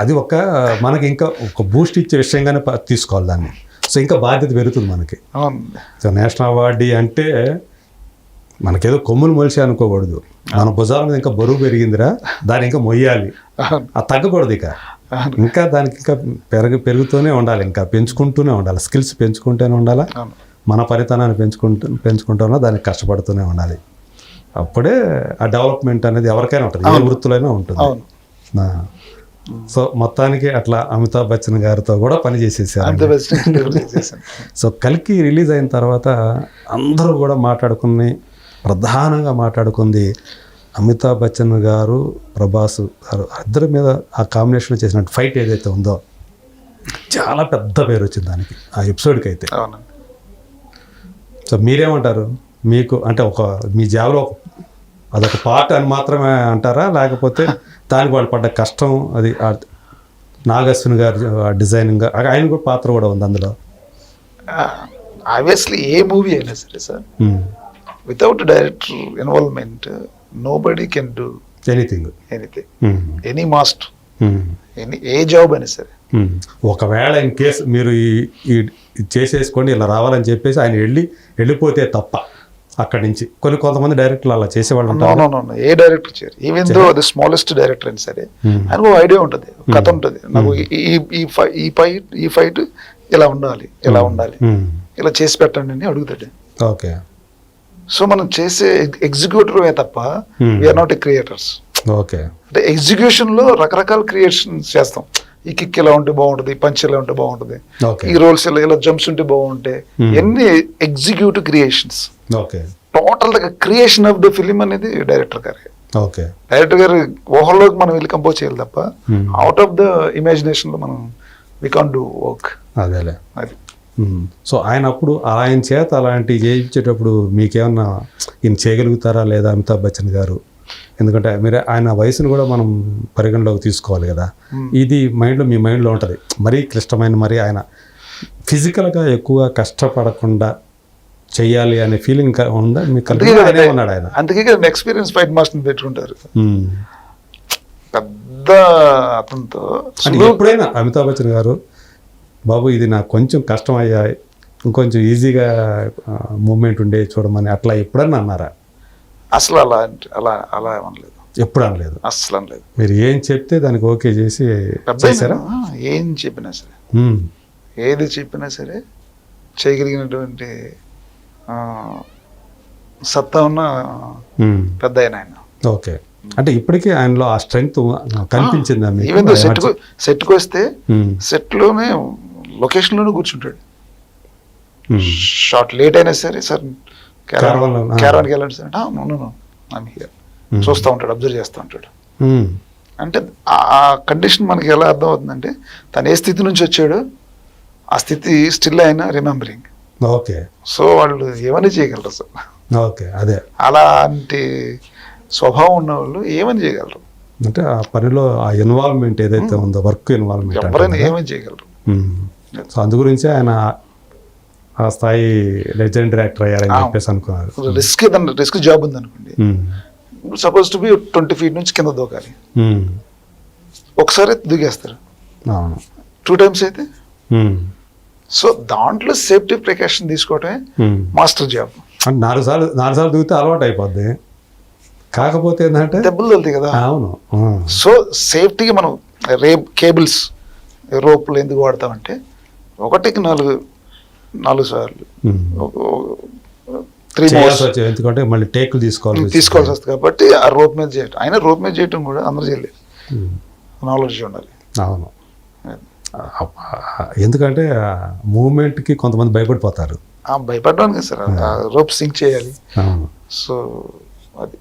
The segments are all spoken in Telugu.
అది ఒక మనకి ఇంకా ఒక బూస్ట్ ఇచ్చే విషయంగానే తీసుకోవాలి దాన్ని. సో ఇంకా బాధ్యత పెరుగుతుంది మనకి. సో నేషనల్ అవార్డు అంటే మనకేదో కొమ్ములు మొలిసి అనుకోకూడదు. మన భుజాల మీద ఇంకా బరువు పెరిగిందిరా దాన్ని ఇంకా మొయ్యాలి. అది తగ్గకూడదు ఇక. ఇంకా దానికి ఇంకా పెరగ పెరుగుతూనే ఉండాలి. ఇంకా పెంచుకుంటూనే ఉండాలి. స్కిల్స్ పెంచుకుంటూనే ఉండాలా? మన పరితనాన్ని పెంచుకుంటూ పెంచుకుంటూనే దానికి కష్టపడుతూనే ఉండాలి. అప్పుడే ఆ డెవలప్మెంట్ అనేది ఎవరికైనా ఉంటుంది. ఏ వృత్తులైనా ఉంటుంది. సో మొత్తానికి అట్లా అమితాబ్ బచ్చన్ గారితో కూడా పని చేసేసారు సో కలికి రిలీజ్ అయిన తర్వాత అందరూ కూడా మాట్లాడుకుని ప్రధానంగా మాట్లాడుకుంది అమితాబ్ బచ్చన్ గారు ప్రభాస్ గారు ఇద్దరి మీద ఆ కాంబినేషన్లో చేసిన ఫైట్ ఏదైతే ఉందో చాలా పెద్ద పేరు వచ్చింది దానికి ఆ ఎపిసోడ్కి అయితే. సో మీరేమంటారు? మీకు అంటే ఒక మీ జాబ్లో ఒక అదొక పార్ట్ అని మాత్రమే అంటారా? లేకపోతే దానికి వాళ్ళు పడ్డ కష్టం అది నాగశ్విన్ గారు డిజైనింగ్ ఆయన కూడా పాత్ర కూడా ఉంది అందులో. ఆబ్వియస్లీ ఏ మూవీ అయినా సరే sir. Without director involvement nobody can do anything anything. Any master any A job అయినా సరే. Hmm. ఒకవేళ ఇన్ కేసు మీరు ఈ చేసేసుకొని ఇలా రావాలని చెప్పేసి ఆయన వెళ్ళి వెళ్ళిపోతే తప్ప. అక్కడి నుంచి. కొన్ని కొంతమంది డైరెక్టర్లు అలా చేసేవాళ్ళు ఉంటారు. ఏ డైరెక్టర్ చేయరు. Even though the smallest director అయినా సరే Hmm. ఆయనకు ఐడియా ఉంటుంది. కథ ఉంటుంది. నాకు ఈ- ఈ ఈ ఫైట్ ఈ ఫైట్ ఇలా ఉండాలి ఇలా ఉండాలి. Hmm. ఇలా చేసి పెట్టండి అని అడుగుతాడు. ఓకే సో మనం చేసే ఎగ్జిక్యూటివ్ తప్ప Hmm. We're not a creators okay అంటే ఎగ్జిక్యూషన్లో రకరకాల క్రియేషన్స్ చేస్తాం. ఈ కిక్ ఇలా ఉంటే బాగుంటుంది ఈ పంచ్ ఇలా ఉంటే బాగుంటుంది. ఈ రోల్స్ ఇలా ఇలా జంప్స్ ఉంటే బాగుంటాయి Hmm. ఎన్ని ఎగ్జిక్యూటివ్ క్రియేషన్స్ ఓకే. టోటల్గా క్రియేషన్ ఆఫ్ ద ఫిలిం అనేది డైరెక్టర్ గారే. ఓకే. డైరెక్టర్ గారు ఊహల్లోకి మనం వెళ్ళి కంపోజ్ చేయాలి తప్ప Hmm. అవుట్ ఆఫ్ ద ఇమాజినేషన్లో మనం వి కాన్ డూ వర్క్ అదేలే. అది. సో ఆయన అప్పుడు ఆయన చేత అలాంటివి చేయించేటప్పుడు మీకేమన్నా ఈయన చేయగలుగుతారా లేదా అమితాబ్ బచ్చన్ గారు? ఎందుకంటే మీరు ఆయన వయసును కూడా మనం పరిగణలోకి తీసుకోవాలి కదా. ఇది మైండ్లో మీ మైండ్లో ఉంటుంది. మరీ క్లిష్టమైన మరి ఆయన ఫిజికల్గా ఎక్కువ కష్టపడకుండా చెయ్యాలి అనే ఫీలింగ్ ఉందా? మీకు ఉన్నాడు ఆయన. అందుకే కదా ఎక్స్పీరియన్స్ ఫైట్ మాస్టర్ పెట్టుకుంటారు. పెద్ద అతనితో ఎప్పుడైనా అమితాబ్ బచ్చన్ గారు బాబు ఇది నాకు కొంచెం కష్టం అయ్యా ఇంకొంచెం ఈజీగా మూమెంట్ ఉండే చూడమని అట్లా ఎప్పుడన్నా అన్నారా? అసలు అలా అలా అలా అనలేదు ఎప్పుడు అనలేదు అసలు అనలేదు మీరు ఏం చెప్తే దానికి ఓకే చేసి చేశారా ఏం చెప్పినా సరే. ఏది చెప్పినా సరే చేయగలిగినటువంటి సత్తా ఉన్న. పెద్ద ఆయన ఆయన ఓకే అంటే ఇప్పటికీ ఆయనలో ఆ స్ట్రెంగ్త్ కనిపించిందా? ఈవెన్ సెట్ సెట్కి వస్తే. సెట్లోనే లొకేషన్లోనే కూర్చుంటాడు. షార్ట్ లేట్ అయినా సరే సార్ క్యారవాన్కి వెళ్ళండి సార్. I'm here Hmm. చూస్తూ ఉంటాడు అబ్జర్వ్ చేస్తూ ఉంటాడు. మ్మ్. అంటే ఆ కండిషన్ మనకి ఎలా అర్థం అవుతుందంటే తను ఏ స్థితి నుంచి వచ్చాడో ఆ స్థితి స్టిల్ అయినా రిమెంబరింగ్ ఓకే సో వాళ్ళు ఏమని చేయగలరు అసలు ఓకే అదే. అలాంటి స్వభావం ఉన్న వాళ్ళు ఏమని చేయగలరు? అంటే ఆ పనిలో ఆ ఇన్వాల్వ్మెంట్ ఏదైతే ఉందో వర్క్ ఇన్వాల్వ్మెంట్ ఎవరైనా ఏమని చేయగలరు? సో అందు గురించి ఆయన ఆ స్థాయి లెజెండరీ యాక్టర్ అయ్యారని. చెప్పేసి అనుకున్నారు రిస్క్ రిస్క్ జాబ్ ఉంది అనుకోండి. Suppose to be twenty feet నుంచి కింద దూకాలి. ఒకసారి దూకేస్తారు అవును టూ టైమ్స్ అయితే. సో దాంట్లో సేఫ్టీ ప్రికాషన్ తీసుకోవటమే. మాస్టర్ జాబ్ నాలుగు సార్లు నాలుగు సార్లు దిగితే అలవాటు అయిపోద్ది కాకపోతే ఏంటంటే దెబ్బలు వెళ్తాయి కదా అవును. సో సేఫ్టీకి మనం రేప్ కేబుల్స్ రోప్లు ఎందుకు వాడతామంటే ఒకటికి నాలుగు నాలుగు సార్లు. త్రీ ఎందుకంటే మళ్ళీ టేకులు తీసుకోవాలి తీసుకోవాల్సి వస్తుంది కాబట్టి ఆ రోప్ మీద చేయటం. అయినా రోప్ మీద చేయటం కూడా అందరూ చేయలేదు. నాలెడ్జ్ ఉండాలి. అవును. ఎందుకంటే మూమెంట్కి కొంతమంది భయపడిపోతారు. భయపడడానికి సార్. రోప్ సింక్ చేయాలి. సో అది.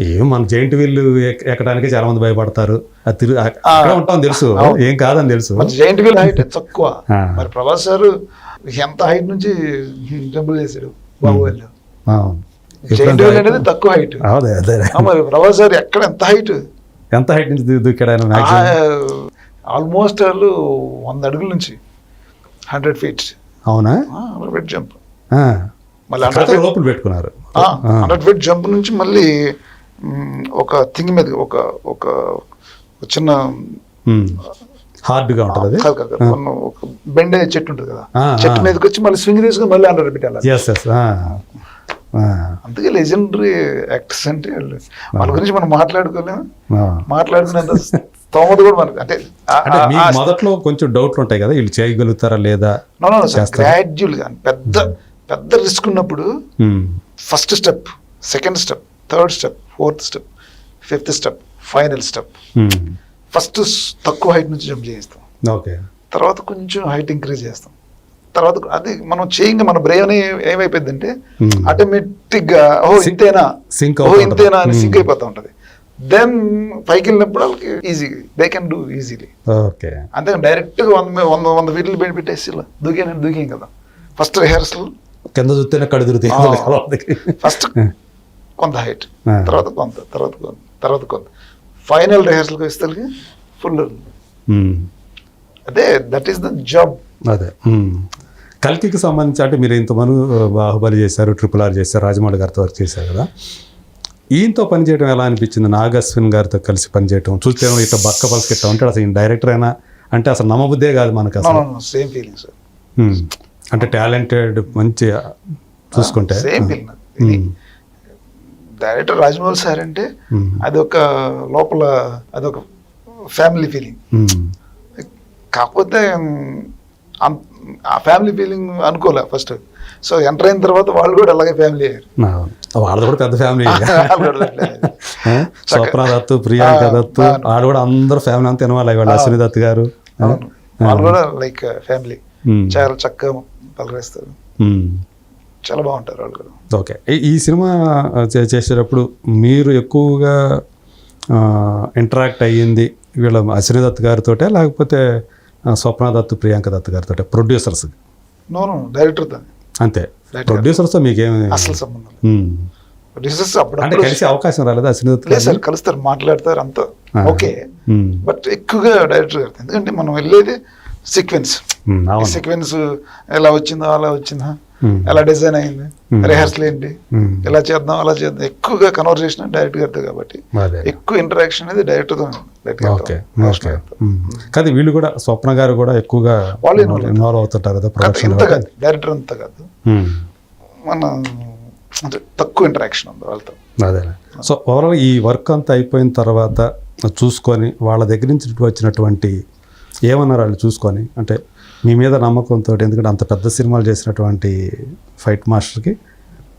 ఏం మన జైంట్ వీల్ ఎక్కడానికి చాలా మంది భయపడతారు. అది తిరుగు ఉంటాం తెలుసు. ఏం కాదని తెలుసు. జైంట్ వీల్ హైట్ తక్కువ. మరి ప్రభాస్ సార్ ఎంత హైట్ నుంచి జంపుల్ చేశాడు జైంట్ వీల్ అనేది తక్కువ హైట్ మరి ప్రభాస్ సార్ ఎక్కడ ఎంత హైట్ ఎంత హైట్ నుంచి దూకాడు ఆయన ఆల్మోస్ట్ వాళ్ళు వంద అడుగుల నుంచి హండ్రెడ్ ఫీట్ అవునా? Hundred feet jump. మళ్ళీ హండ్రెడ్ లోపల పెట్టుకున్నారు. హండ్రెడ్ ఫీట్ జంప్ నుంచి మళ్ళీ ఒక థింగ్ మీద ఒక ఒక చిన్న. హార్డ్గా ఉంటుంది కాదు కాదు కాదు. మనం ఒక బెండ్ అయ్యే చెట్టు ఉంటుంది కదా. చెట్టు. మీదకి వచ్చి మళ్ళీ స్వింగ్ తీసుకుని మళ్ళీ అండర్ ఎస్ ఎస్ అందుకే లెజెండరీ యాక్టర్స్ అంటే వాళ్ళు. గురించి మనం మాట్లాడుకోలేము? మాట్లాడుకునేంత స్తోమత కూడా మనకు అంటే మొదట్లో కొంచెం డౌట్లు ఉంటాయి కదా? వీళ్ళు చేయగలుగుతారా లేదా? No, no, no, sir. చేస్తారు. Gradual గా పెద్ద పెద్ద రిస్క్ ఉన్నప్పుడు first step second step third step fourth step fifth step final step first తక్కువ హైట్ నుంచి జంప్ చేస్తాం ఓకే. తర్వాత కొంచెం హైట్ ఇంక్రీజ్ చేస్తాం. తర్వాత అది మనం చేయంగా మన బ్రెయిన్ ఏమైపోయిందంటే Hmm. ఆటోమేటిక్గా ఓ ఇంతేనా? sync ఓ ఇంతేనా అని. సింక్ అయిపోతా ఉంటది. దెన్ పైకి వెళ్ళినప్పుడు వాళ్ళకి easy they can do easily okay. అంతే డైరెక్ట్గా వంద వంద వంద ఫీట్లు పెట్టి పెట్టేసి దూకాను దూకాం కదా. ఫస్ట్ రిహార్సల్ కింద చూస్తేనే కడు తిరుగుతాయి. ఫస్ట్ కొంత హైట్ ఆ. తర్వాత కొంత తర్వాత కొంత తర్వాత కొంత. ఫైనల్ రిహార్సల్కి వస్తే ఫుల్ అదే దట్ ఈస్ ద జాబ్ అదే. కల్కికి సంబంధించి అంటే మీరు ఇంతమంది బాహుబలి చేశారు ట్రిపుల్ ఆర్ చేశారు రాజమౌళి గారితో వర్క్ చేశారు కదా. ఈయనతో పనిచేయడం ఎలా అనిపించింది? నాగశ్విన్ గారితో కలిసి పనిచేయడం చూస్తే ఇట్లా బక్క పలకి ఇట్లా ఉంటాడు. అసలు ఈయన డైరెక్టర్ అయినా అంటే అసలు నమ్మబుద్దే కాదు మనకు అసలు. Same feeling sir. అంటే టాలెంటెడ్ మంచి చూసుకుంటే. Same feeling. Director Rajamouli sir అంటే. అది ఒక లోపల అదొక ఫ్యామిలీ ఫీలింగ్. కాకపోతే ఆ ఫ్యామిలీ ఫీలింగ్ అనుకోలే ఫస్ట్ సో ఎంటర్ అయిన తర్వాత వాళ్ళు కూడా అలాగే ఫ్యామిలీ అయ్యారు వాళ్ళది కూడా పెద్ద ఫ్యామిలీ వాళ్ళు. స్వప్న దత్తు ప్రియాంక దత్తు. వాళ్ళు కూడా అందరూ ఫ్యామిలీ అంతా ఇన్వాల్వ్ అయ్యారు అశ్విని దత్ గారు. వాళ్ళు కూడా లైక్ ఫ్యామిలీ. చాలా చక్కగా పలకరిస్తారు. చాలా బాగుంటారు వాళ్ళు కూడా ఓకే ఈ- సినిమా చేసేటప్పుడు మీరు ఎక్కువగా ఇంటరాక్ట్ అయ్యింది వీళ్ళ అశ్విని దత్ గారితోటే లేకపోతే ఆ, స్వప్న దత్ ప్రియాంక దత్ గారితో ప్రొడ్యూసర్స్ నో నో డైరెక్టర్తో అంతే. ప్రొడ్యూసర్స్తో మీకేమి అసలు సంబంధం. ప్రొడ్యూసర్స్ అంటే అప్పుడప్పుడు కలిసి అవకాశం రాలేదు అశ్విని దత్ లేదు? సార్ కలుస్తారు మాట్లాడతారు అంతా. ఓకే. బట్ ఎక్కువగా డైరెక్టర్ గారు ఎందుకంటే మనం వెళ్ళేది సీక్వెన్స్ సీక్వెన్స్ ఎలా వచ్చిందో అలా వచ్చిందా. ఎలా డిజైన్ అయింది? Hmm. రిహార్సల్ ఏంటి? ఉమ్. ఎలా చేద్దాం? అలా చేద్దాం. ఎక్కువగా కన్వర్సేషన్ డైరెక్టర్ గారితో కాబట్టి. ఎక్కువ ఇంటరాక్షన్ అనేది డైరెక్టర్తో. కానీ వీళ్ళు కూడా స్వప్న గారు కూడా ఎక్కువగా వాళ్ళు ఇన్వాల్వ్ అవుతుంటారు కదా ఇంత కాదు. డైరెక్టర్ అంత కాదు. మన అంటే తక్కువ ఇంటరాక్షన్ ఉంది వాళ్ళతో. అదే. సో ఓవరాల్ ఈ వర్క్ అంతా అయిపోయిన తర్వాత చూసుకొని వాళ్ళ దగ్గర నుంచి వచ్చినటువంటి ఏమన్నారు వాళ్ళు చూసుకొని? అంటే మీ మీద నమ్మకంతో ఎందుకంటే అంత పెద్ద సినిమాలు చేసినటువంటి ఫైట్ మాస్టర్కి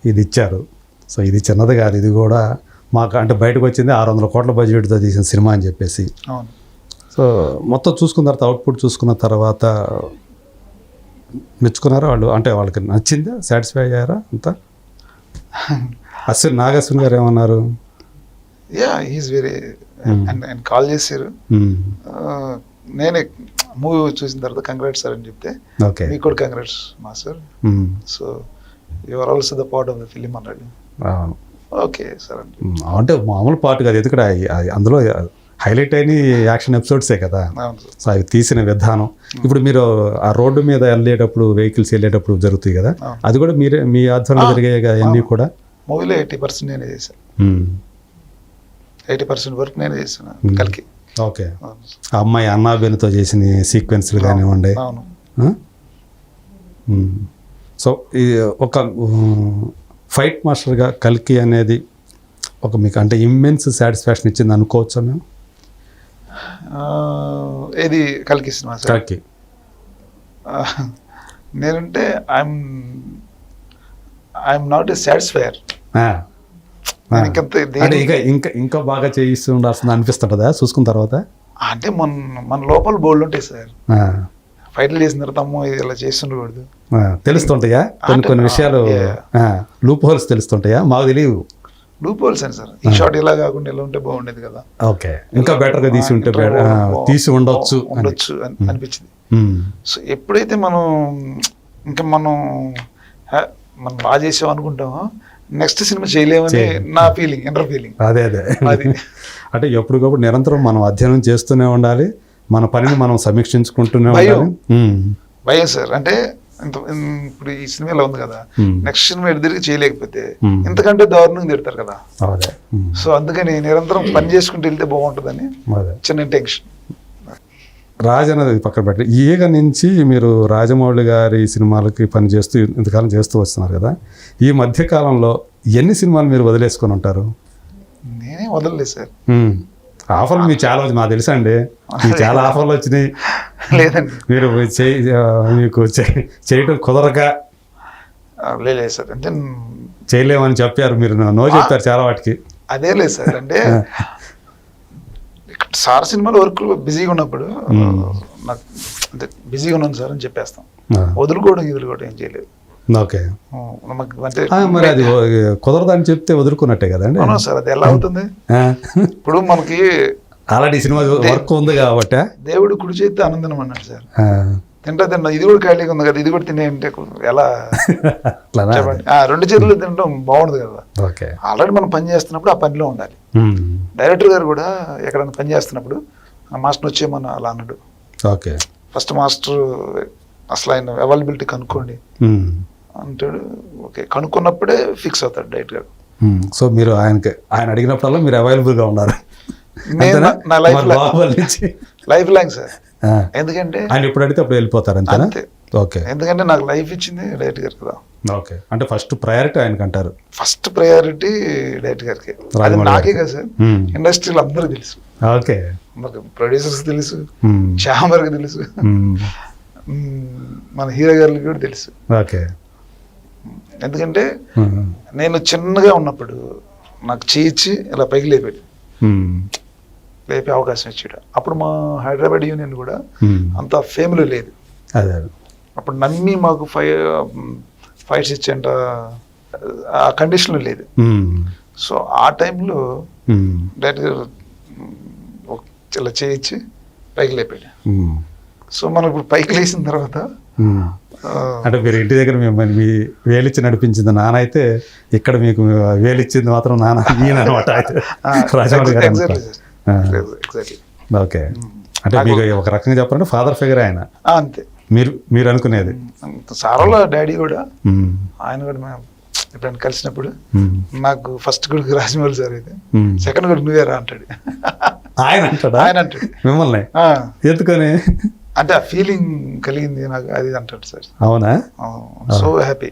ఇది ఇచ్చారు. సో ఇది చిన్నది కాదు ఇది కూడా మాకు అంటే బయటకు వచ్చింది ఆరు వందల కోట్ల బడ్జెట్తో తీసిన సినిమా అని చెప్పేసి. సో మొత్తం చూసుకున్న తర్వాత అవుట్పుట్ చూసుకున్న తర్వాత మెచ్చుకున్నారా వాళ్ళు? అంటే వాళ్ళకి నచ్చిందా? సాటిస్ఫై అయ్యారా అంతా? అశ్విన్ నాగశ్విన్ గారు ఏమన్నారు? Yeah is very Hmm. And call చేశారు. మ్మ్. ఆ, నేనే మూవీ చూసిన తర్వాత కంగ్రాట్స్ సార్ అని చెప్తే ఓకే. మీకు కూడా కంగ్రాట్స్ మా sir. So your also the part of the film అన్నాడు ఓకే సార్. అంటే మామూలు పాటు కాదు ఎందుకంటే అయి- అందులో హైలైట్ అయిన యాక్షన్ ఎపిసోడ్సే కదా? సో అవి తీసిన విధానం. ఇప్పుడు మీరు ఆ రోడ్డు మీద వెళ్ళేటప్పుడు వెహికల్స్ వెళ్ళేటప్పుడు జరుగుతాయి కదా. అది కూడా మీరే మీ ఆధ్వర్యంలో ఆ, జరిగాయి కదా అన్నీ కూడా? మూవీలో ఎయిటీ పర్సెంట్ నేనే చేశాను. ఎయిటీ పర్సెంట్ వర్క్ నేనే చేశాను. కలికి. ఓకే. అమ్మాయి అన్నాబేనితో చేసిన సీక్వెన్స్లు కానివ్వండి. సో ఈ ఒక ఫైట్ మాస్టర్గా కల్కి అనేది ఒక మీకు అంటే ఇమ్మెన్స్ సాటిస్ఫాక్షన్ ఇచ్చింది అనుకోవచ్చా మేము ఏది కలికి సినిమా కల్కి. నేనంటే I'm I'm not a satisfier ఇంకా ఇంకా ఇంకా బాగా చేయిస్తూ ఉండాల్సింది అనిపిస్తుంటుందా చూసుకున్న తర్వాత? అంటే మన మన లోపల బోల్డ్ ఉంటాయి సార్. ఆ. ఫైట్లు చేసిన తర్వాత అమ్మో ఇది ఇలా చేస్తుండకూడదు. తెలుస్తుంటాయా? కొన్ని కొన్ని విషయాలు. లూప్ హోల్స్ తెలుస్తుంటాయా? మాకు తెలియవు. లూప్ హోల్స్ అని సార్? ఈ షాట్ ఇలా కాకుండా ఇలా ఉంటే బాగుండేది కదా. ఓకే. ఇంకా బెటర్గా తీసి ఉంటే తీసి ఉండొచ్చు ఉండొచ్చు అని అనిపించింది. సో ఎప్పుడైతే మనం ఇంకా మనం మనం బాగా చేసాం అనుకుంటామో నెక్స్ట్ సినిమా చేయలేమని చేయలేం. నా ఫీలింగ్ ఇంటర్ ఫీలింగ్ అదే అదే అది. అంటే ఎప్పటికప్పుడు నిరంతరం మనం అధ్యయనం చేస్తూనే ఉండాలి మన పనిని మనం సమీక్షించుకుంటూనే భయం. ఉండాలి. భయం సార్ అంటే ఇప్పుడు ఈ సినిమా ఇలా ఉంది కదా. నెక్స్ట్ సినిమా ఎటు తిరిగి చేయలేకపోతే. ఇంతకంటే దారుణంగా తిడతారు కదా. సో అందుకని నిరంతరం పని చేసుకుంటూ వెళ్తే బాగుంటుందని చిన్న టెన్షన్ రాజ్ అనేది పక్కన పెట్టి ఈగ నుంచి మీరు రాజమౌళి గారి సినిమాలకి పని చేస్తూ ఇంతకాలం చేస్తూ వస్తున్నారు కదా. ఈ మధ్య కాలంలో ఎన్ని సినిమాలు మీరు వదిలేసుకొని ఉంటారు? నేనే వదలలేదు సార్. ఆఫర్లు మీకు చాలా వచ్చి నాకు తెలుసా అండి మీకు చాలా ఆఫర్లు వచ్చినాయి. లేదండి. మీరు చేయి మీకు చేయటం కుదరక. లేదు సార్. అంటే చేయలేమని చెప్పారు మీరు. నో చెప్పారు చాలా వాటికి. అదే లేదు సార్. అంటే సార్ సినిమాలో వర్క్ బిజీగా ఉన్నప్పుడు నాకు అంటే బిజీగా ఉన్నాను సార్ అని చెప్పేస్తాం. వదులుకోవడం వదులుకోవడం ఏం చేయలేదు. ఓకే. మరి అది కుదరదని చెప్తే వదులుకున్నట్టే కదండి. అవునా సార్? అది ఎలా అవుతుంది ఆ, ఇప్పుడు మనకి ఆల్రెడీ సినిమా వర్క్ ఉంది కాబట్టి. దేవుడు కుడి చేస్తే ఆనందం అన్నాడు సార్. తింటా తింటా. ఇది కూడా ఖాళీగా ఉంది కదా ఇది కూడా తినే అంటే ఎలా? రెండు చేతులు తినడం బాగుండదు కదా. ఓకే. ఆల్రెడీ మనం పని చేస్తున్నప్పుడు ఆ పనిలో ఉండాలి. డైరెక్టర్ గారు కూడా ఎక్కడైనా పని చేస్తున్నప్పుడు ఆ మాస్టర్ వచ్చేయమని అలా అన్నాడు. ఓకే. ఫస్ట్ మాస్టర్ అసలు ఆయన అవైలబిలిటీ కనుక్కోండి. అంటాడు ఓకే. కనుక్కున్నప్పుడే ఫిక్స్ అవుతాడు డైరెక్ట్ గారు. సో మీరు ఆయనకి ఆయన అడిగినప్పుడల్లా మీరు అవైలబుల్గా ఉన్నారు? నా లైఫ్ లైఫ్ లాంగ్ సార్. ఎందుకంటే ఆయన ఎప్పుడు అడిగితే అప్పుడు వెళ్ళిపోతారు అంతే. ఓకే. ఎందుకంటే నాకు లైఫ్ ఇచ్చింది డైరెక్ట్ గారు కదా ఓకే. అంటే ఫస్ట్ ప్రయారిటీ ఆయనకి అంటారు ఫస్ట్ ప్రయారిటీ డైరెక్ట్ గారికి. అది నాకే. కదా సార్. ఇండస్ట్రీలో అందరికీ తెలుసు. ఓకే. మనకు ప్రొడ్యూసర్స్ తెలుసు. శ్యామర్కి తెలుసు. మన హీరో గారికి కూడా తెలుసు. ఓకే. ఎందుకంటే. నేను చిన్నగా ఉన్నప్పుడు నాకు చేయించి ఇలా పైకి లేపాడు. లేపే అవకాశం ఇచ్చాడు అప్పుడు మా హైదరాబాద్ యూనియన్ కూడా. అంత ఫేమ్లో లేదు. అదే. అప్పుడు నమ్మి మాకు ఫై ఫైట్స్ ఇచ్చేంత ఆ కండిషన్లో లేదు. సో ఆ టైంలో. డైరెక్ట్గా ఇలా చేయించి పైకి లేపాడు. సో మనం ఇప్పుడు పైకి లేచిన తర్వాత అంటే మీరు ఇంటి దగ్గర మిమ్మల్ని మీ వేలిచ్చి నడిపించింది నాన్న అయితే ఇక్కడ మీకు వేలిచ్చింది మాత్రం నాన్న ఈయన అనమాట అయితే. ఓకే. అంటే మీకు ఒక రకంగా చెప్పాలంటే ఫాదర్ ఫిగర్ ఆయన. అంతే. మీరు మీరు అనుకునేది? సారోళ్ళ డాడీ కూడా. మ్మ్. ఆయన కూడా మేము ఎప్పుడైనా కలిసినప్పుడు. నాకు ఫస్ట్ కొడుకు రాజమౌళి సార్ అయితే. సెకండ్ కొడుకు నువ్వేరా అంటాడు. ఆయన అంటాడా? ఆయన అంటాడు. మిమ్మల్ని? ఎందుకని? అంటే ఆ ఫీలింగ్ కలిగింది నాకు అది అంటాడు సార్. అవునా? So happy.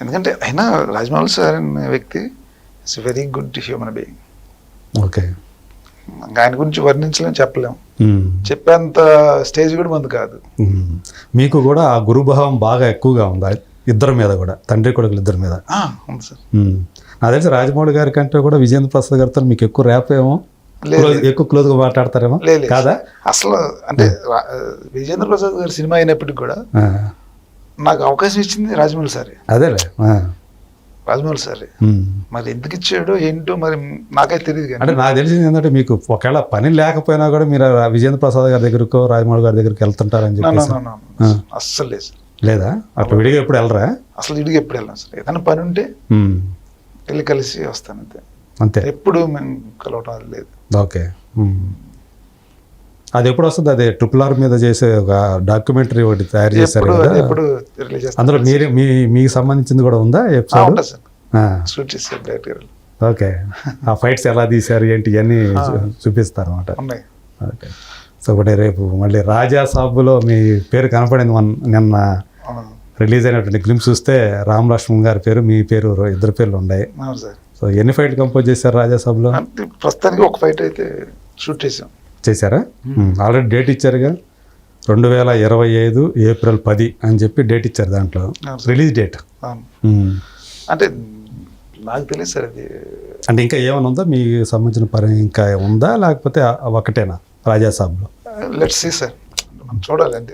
ఎందుకంటే అయినా రాజమౌళి సార్ అనే వ్యక్తి it's very good human being okay ఆయన గురించి వర్ణించలేం చెప్పలేం. మ్మ్. చెప్పేంత స్టేజ్ కూడా మంది కాదు. మీకు కూడా ఆ గురుభావం బాగా ఎక్కువగా ఉందా? ఇద్దరి మీద కూడా తండ్రి కొడుకులు ఇద్దరి మీద. సార్. నాకు తెలిసి రాజమౌళి గారి కంటే కూడా విజేంద్ర ప్రసాద్ గారితో మీకు ఎక్కువ ర్యాప్ ఏమో? ఎక్కువ క్లోజ్గా మాట్లాడతారేమో? లేదు కాదా? అసలు అంటే విజేంద్ర ప్రసాద్ గారి సినిమా అయినప్పటికీ కూడా నాకు అవకాశం ఇచ్చింది రాజమౌళి సారే. అదేలే. రాజమౌళి సారే. మరి ఎందుకు ఇచ్చాడో ఏంటో మరి నాకైతే తెలియదు అంటే నాకు తెలిసింది ఏంటంటే మీకు ఒకవేళ పని లేకపోయినా కూడా మీరు విజేంద్ర ప్రసాద్ గారి దగ్గరకో రాజమౌళి గారి దగ్గరికి వెళ్తుంటారని. ఆ. అస్సలు లేదు సార్. లేదా? అట్లా విడిగా ఎప్పుడు వెళ్ళరా? అసలు ఇడికి ఎప్పుడు వెళ్ళాం సార్. ఏదైనా పని ఉంటే. వెళ్ళి కలిసి వస్తాను అంతే. అంతే. ఎప్పుడు మేము కలవటం లేదు. ఓకే. అది ఎప్పుడు వస్తుంది? అదే ట్రిపుల్ ఆర్ మీద చేసే ఒక డాక్యుమెంటరీ ఒకటి తయారు చేశారు ఎప్పుడు కదా. ఎప్పుడు రిలీజ్ చేస్తాను అందులో మీరు మీ మీకు సంబంధించింది కూడా ఉందా ఎపిసోడ్? ఓకే. ఆ ఫైట్స్ ఎలా తీశారు ఏంటి ఇవన్నీ చూపిస్తారు అనమాట ఓకే. సో ఒకటి రేపు మళ్ళీ రాజా సాబులో మీ పేరు కనపడింది మొన్న నిన్న రిలీజ్ అయినటువంటి గ్లిమ్స్ చూస్తే రామ్ లక్ష్మణ్ గారి పేరు మీ పేరు ఇద్దరు పేర్లు ఉన్నాయి. సో ఎన్ని ఫైట్ కంపోజ్ చేశారు రాజా సాబ్లో? ప్రస్తుతానికి ఒక ఫైట్ అయితే షూట్ చేసాం. చేశారా? ఆల్రెడీ డేట్ ఇచ్చారుగా? రెండు వేల ఇరవై ఐదు ఏప్రిల్ పది అని చెప్పి డేట్ ఇచ్చారు దాంట్లో. రిలీజ్ డేట్ అంటే నాకు తెలియదు సార్ అది. అంటే ఇంకా ఏమైనా ఉందా? మీకు సంబంధించిన పని ఇంకా ఉందా? లేకపోతే ఒకటేనా రాజా సాబ్లో లెట్స్ సీ సార్ మనం చూడాలి అంతే